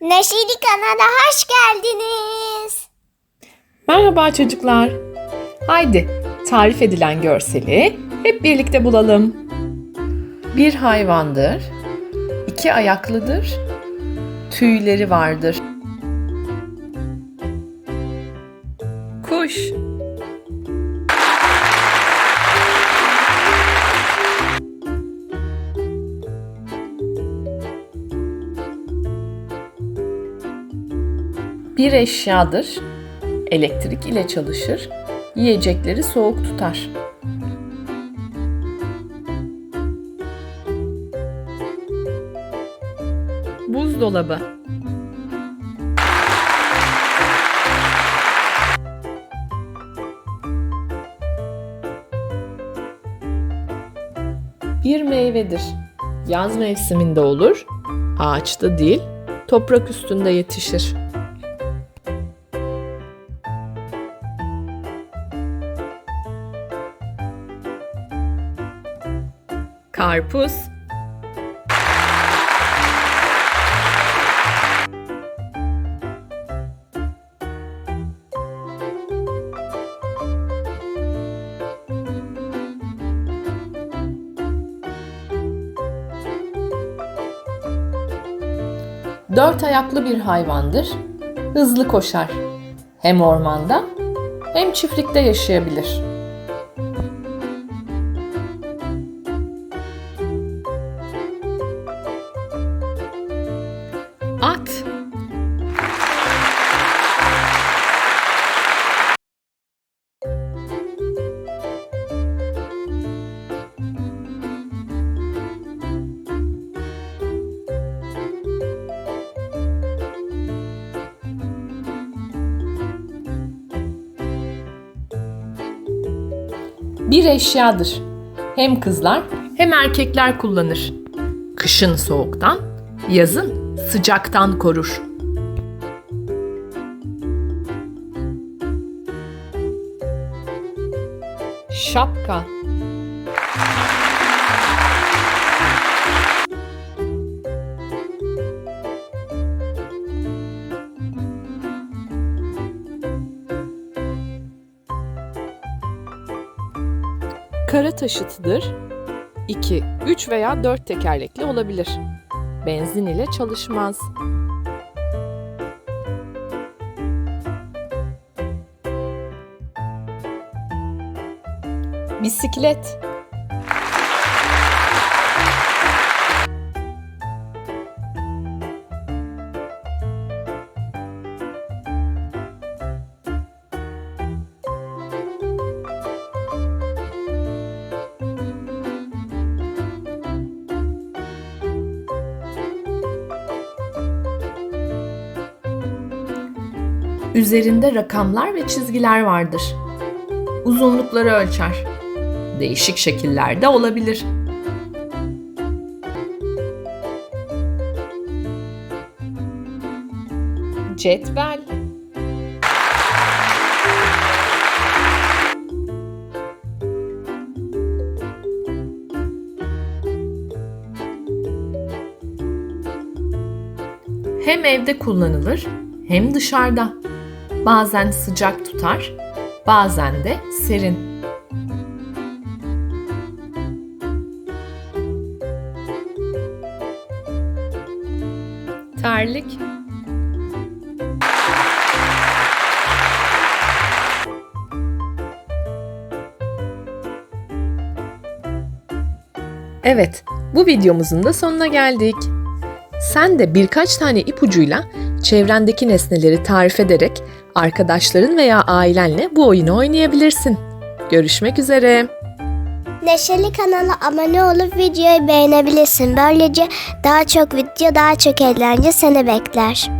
Neşeli kanala hoş geldiniz. Merhaba çocuklar. Haydi tarif edilen görseli hep birlikte bulalım. Bir hayvandır, iki ayaklıdır, tüyleri vardır. Kuş. Bir eşyadır, elektrik ile çalışır, yiyecekleri soğuk tutar. Buzdolabı Bir meyvedir. Yaz mevsiminde olur, ağaçta değil, toprak üstünde yetişir. Karpuz Dört ayaklı bir hayvandır. Hızlı koşar. Hem ormanda hem çiftlikte yaşayabilir. Bir eşyadır. Hem kızlar hem erkekler kullanır. Kışın soğuktan, yazın sıcaktan korur. Şapka Kara taşıtıdır. 2, 3 veya 4 tekerlekli olabilir. Benzin ile çalışmaz. Bisiklet Üzerinde rakamlar ve çizgiler vardır. Uzunlukları ölçer. Değişik şekillerde olabilir. Cetvel Hem evde kullanılır hem dışarıda. Bazen sıcak tutar, bazen de serin. Terlik Evet, bu videomuzun da sonuna geldik. Sen de birkaç tane ipucuyla çevrendeki nesneleri tarif ederek arkadaşların veya ailenle bu oyunu oynayabilirsin. Görüşmek üzere. Neşeli kanala abone olup videoyu beğenebilirsin. Böylece daha çok video, daha çok eğlence seni bekler.